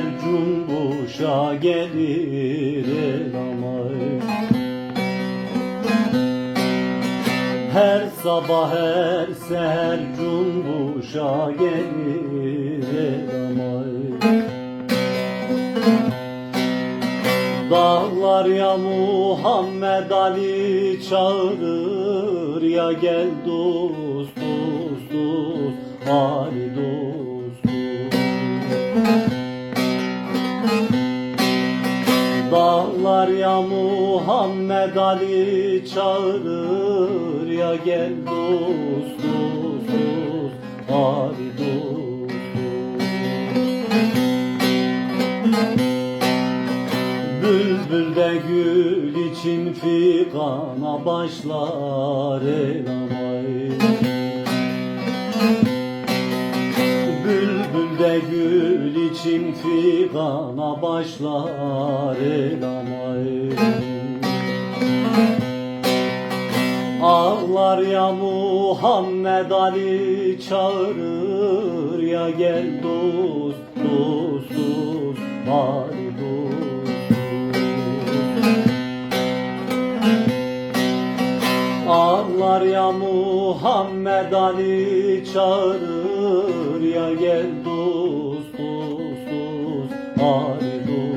Seher cumbuşa gelir el amay Her sabah her seher cumbuşa gelir el amay Dağlar ya Muhammed Ali çağırır ya gel dost dost dost. Ali Dağlar ya Muhammed Ali çağırır. Ya gel dost dost Ali dost Bülbül de gül için fikana başlar el gül için fikana başlar el amay Ağlar ya Muhammed Ali çağırır ya gel dost dost dost Ali dost Ağlar ya Muhammed Ali çağırır ya gel dost dost Ali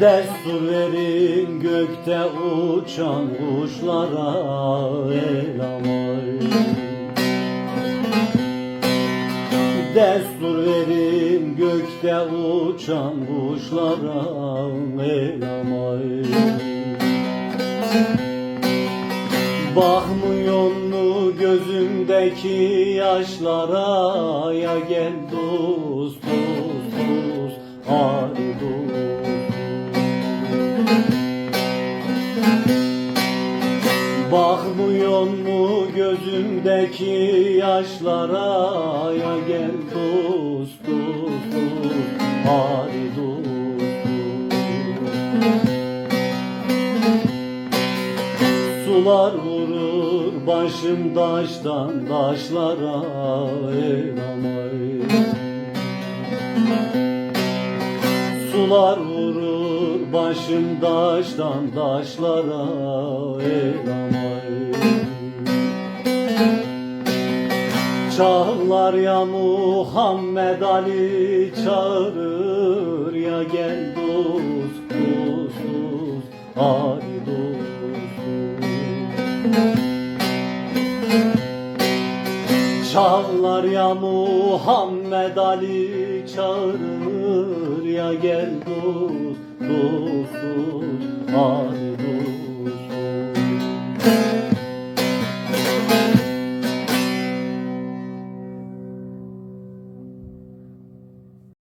Destur verin gökte uçan kuşlara el amay Destur verin gökte uçan kuşlara el amay Bakmıyor mu gözümdeki yaşlara? Ya gel dost dost dost Bakmıyor mu gözümdeki yaşlara? Ya gel dost dost Ali dost Sular vurur başım taştan taşlara başım taştan taşlara el amay Çağlar ya Muhammed Ali çağırır ya gel dost dost dost Ali dost Çağlar ya Muhammed Ali çağırır ya gel dost kutusu ayrı